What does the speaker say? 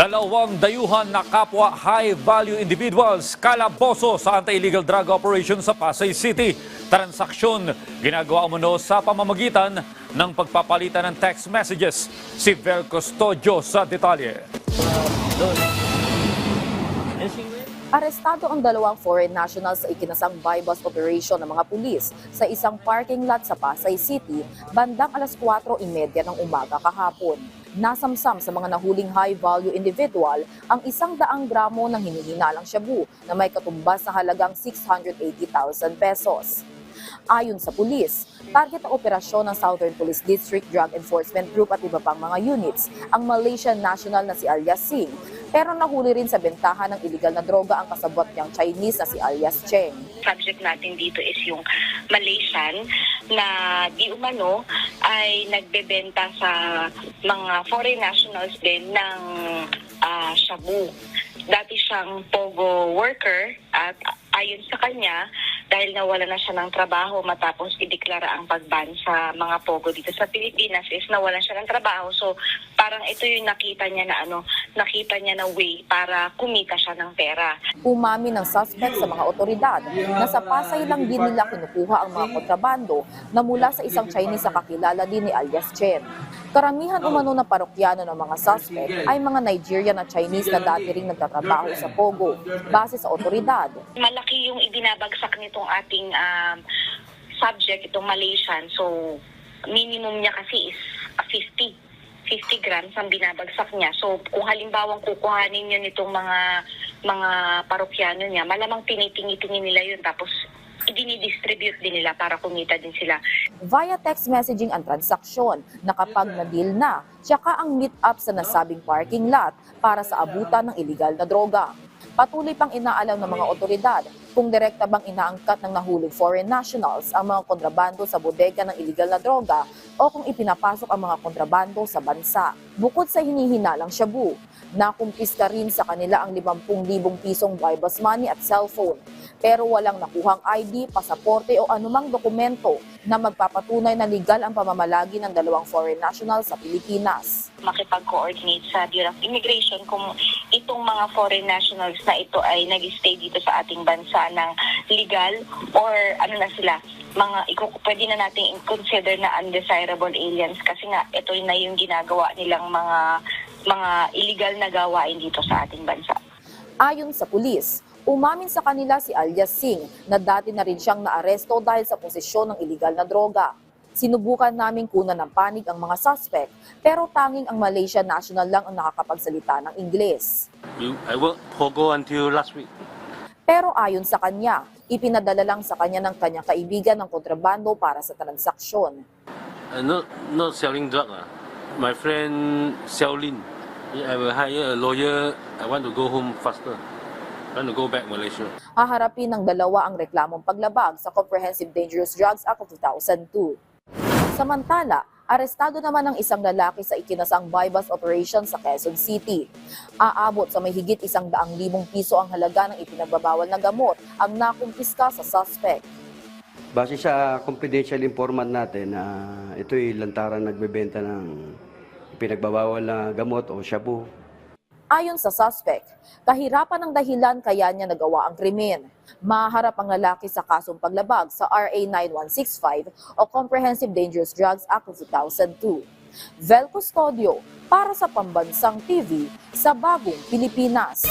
Dalawang dayuhan na kapwa high-value individuals kalaboso sa anti-illegal drug operation sa Pasay City. Transaksyon ginagawa umano sa pamamagitan ng pagpapalitan ng text messages. Si Vel Custodio sa detalye. Arestado ang dalawang foreign nationals sa ikinasang buy-bus operation ng mga pulis sa isang parking lot sa Pasay City bandang alas 4.30 ng umaga kahapon. Nasamsam sa mga nahuling high-value individual ang isang daang gramo ng hinihinalang shabu na may katumbas na halagang 680,000 pesos. Ayon sa pulis, target ng operasyon ng Southern Police District Drug Enforcement Group at iba pang mga units ang Malaysian national na si Alias Singh pero nahuli rin sa bentahan ng illegal na droga ang kasabot niyang Chinese na si Alias Cheng. subject natin dito is yung Malaysian na di umano ay nagbebenta sa mga foreign nationals din ng ah, shabu. Dati siyang pogo worker at ayon sa kanya, dahil nawala na siya ng trabaho matapos ideklara ang pagban sa mga pogo dito sa Pilipinas is nawalan siya ng trabaho. So parang ito yung nakita niya na ano, nakita niya na way para kumita siya ng pera. Umami ng suspect sa mga otoridad na sa Pasay lang din nila kinukuha ang mga kontrabando na mula sa isang Chinese sa kakilala din ni alias Chen. Karamihan umano na parokyano ng mga suspect ay mga Nigerian at Chinese na dati ring nagtatrabaho sa Pogo base sa otoridad. malaki yung ibinabagsak nitong ating um, subject, itong Malaysian. So, minimum niya kasi is uh, 50. 50 grams ang binabagsak niya. So, kung halimbawang kukuhanin yun itong mga mga parokyano niya, malamang tinitingi-tingi nila yun tapos idinidistribute din nila para kumita din sila. Via text messaging ang transaksyon na kapag na-deal na, tsaka ang meet up sa nasabing parking lot para sa abutan ng illegal na droga. Patuloy pang inaalam ng mga otoridad kung direkta bang inaangkat ng nahuling foreign nationals ang mga kontrabando sa bodega ng illegal na droga o kung ipinapasok ang mga kontrabando sa bansa. Bukod sa hinihinalang shabu, nakumpiska rin sa kanila ang 50,000 pisong buy-bus money at cellphone pero walang nakuhang ID, pasaporte o anumang dokumento na magpapatunay na legal ang pamamalagi ng dalawang foreign nationals sa Pilipinas. makipag-coordinate sa Bureau of Immigration kung itong mga foreign nationals na ito ay nag-stay dito sa ating bansa ng legal or ano na sila, mga pwede na nating consider na undesirable aliens kasi nga ito na yung ginagawa nilang mga mga illegal na gawain dito sa ating bansa. Ayon sa pulis, umamin sa kanila si Alias Singh na dati na rin siyang naaresto dahil sa posisyon ng illegal na droga. Sinubukan naming kunan ng panig ang mga suspect pero tanging ang Malaysian national lang ang nakakapagsalita ng Ingles. I worked Pogo until last week. Pero ayon sa kanya, ipinadala lang sa kanya ng kanyang kaibigan ng kontrabando para sa transaksyon. Uh, not not selling drug. ah. My friend Xiaolin. I will hire a lawyer. I want to go home faster. To go back Malaysia. haharapin ng dalawa ang reklamong paglabag sa Comprehensive Dangerous Drugs Act of 2002. Samantala, arestado naman ang isang lalaki sa ikinasang buy-bus operation sa Quezon City. Aabot sa may higit isang daang libong piso ang halaga ng ipinagbabawal na gamot ang nakumpiska sa suspect. Base sa confidential informant natin na ito'y lantaran nagbebenta ng pinagbabawal na gamot o shabu. Ayon sa suspect, kahirapan ang dahilan kaya niya nagawa ang krimen. Maharap ang lalaki sa kasong paglabag sa RA 9165 o Comprehensive Dangerous Drugs Act of 2002. Vel Custodio para sa Pambansang TV sa Bagong Pilipinas.